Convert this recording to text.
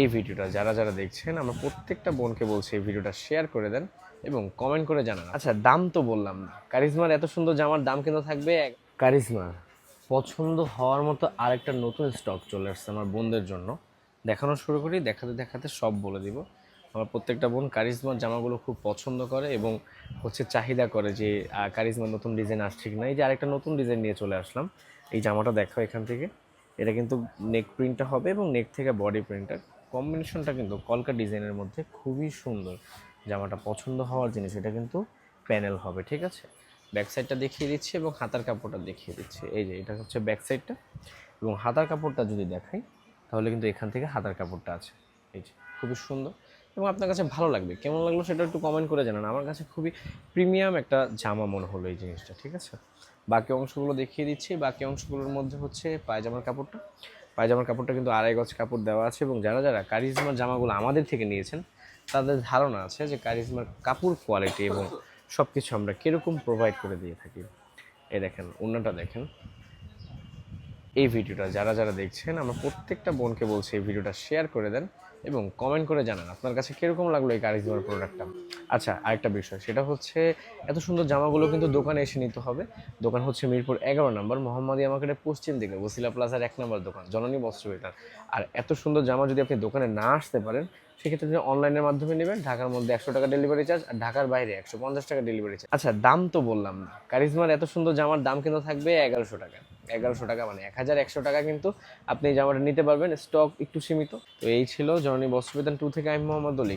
এই ভিডিওটা যারা যারা দেখছেন, আমরা প্রত্যেকটা বোনকে বলছি এই ভিডিওটা শেয়ার করে দেন এবং কমেন্ট করে জানান। আচ্ছা দাম তো বললাম না। কারিজমার এত সুন্দর জামার দাম কিন্তু থাকবে। কারিজমার পছন্দ হওয়ার মতো আরেকটা নতুন স্টক চলে আসছে আমার বোনদের জন্য। দেখানো শুরু করি, দেখাতে দেখাতে সব বলে দিব। আমার প্রত্যেকটা বোন কারিজমার জামাগুলো খুব পছন্দ করে এবং হচ্ছে চাহিদা করে যে কারিজমার নতুন ডিজাইন আসছে ঠিক না এই যে আরেকটা নতুন ডিজাইন নিয়ে চলে আসলাম। এই জামাটা দেখো এখান থেকে। এটা কিন্তু নেক প্রিন্টটা হবে এবং নেক থেকে বডি প্রিন্টার কম্বিনেশনটা কিন্তু কলকা ডিজাইনের মধ্যে খুবই সুন্দর। জামাটা পছন্দ হওয়ার জিনিস, এটা কিন্তু প্যানেল হবে, ঠিক আছে? ব্যাক সাইডটা দেখিয়ে দিচ্ছি এবং হাতার কাপড়টা দেখিয়ে দিচ্ছি। এই যে, এটা হচ্ছে ব্যাক সাইডটা এবং হাতার কাপড়টা যদি দেখাই, তাহলে কিন্তু এখান থেকে হাতার কাপড়টা আছে। এই যে, খুবই সুন্দর। এবং আপনার কাছে ভালো লাগবে। কেমন লাগল সেটা একটু কমেন্ট করে জানান। আমার কাছে খুবই প্রিমিয়াম একটা জামা মনে হলো এই জিনিসটা, ঠিক আছে? বাকি অংশগুলো দেখিয়ে দিচ্ছি। বাকি অংশগুলোর মধ্যে হচ্ছে পায়জামার কাপড়টা। পায়জামার কাপড়টা কিন্তু আড়াই গজ কাপড় দেওয়া আছে এবং যারা যারা কারিজমার জামাগুলো আমাদের থেকে নিয়েছেন, তাদের ধারণা আছে যে কারিজমার কাপড় কোয়ালিটি এবং সব কিছু আমরা কীরকম প্রোভাইড করে দিয়ে থাকি। এই দেখেন অন্যটা দেখেন। এই ভিডিওটা যারা যারা দেখছেন, আমরা প্রত্যেকটা বোনকে বলছি এই ভিডিওটা শেয়ার করে দেন। এবং কমেন্ট করে জানান, আপনার কাছে কীরকম লাগল এই কারিজমার প্রোডাক্টটা আচ্ছা আরেকটা বিষয়, সেটা হচ্ছে এত সুন্দর জামাগুলো কিন্তু দোকানে এসে নিতে হবে। দোকান হচ্ছে মিরপুর এগারো নম্বর মোহাম্মদিয়া মার্কেটের পশ্চিম দিকে, ওসিলা প্লাজার এক নম্বর দোকান, জননী বস্ত্র বিতান আর এত সুন্দর জামা যদি আপনি দোকানে না আসতে পারেন, সেক্ষেত্রে আপনি অনলাইনের মাধ্যমে নেবেন, ঢাকার মধ্যে একশো টাকা ডেলিভারি চার্জ আর ঢাকার বাইরে একশো পঞ্চাশ টাকা ডেলিভারি চার্জ আচ্ছা দাম তো বললাম না। কারিজমার এত সুন্দর জামার দাম কিন্তু থাকবে এগারোশো টাকা। এগারোশো টাকা মানে এক হাজার একশো টাকা কিন্তু আপনি জামাটা নিতে পারবেন স্টক একটু সীমিত। তো এই ছিল জননী বস্ত্রবিধান টু থেকে আমি মোহাম্মদ অলি।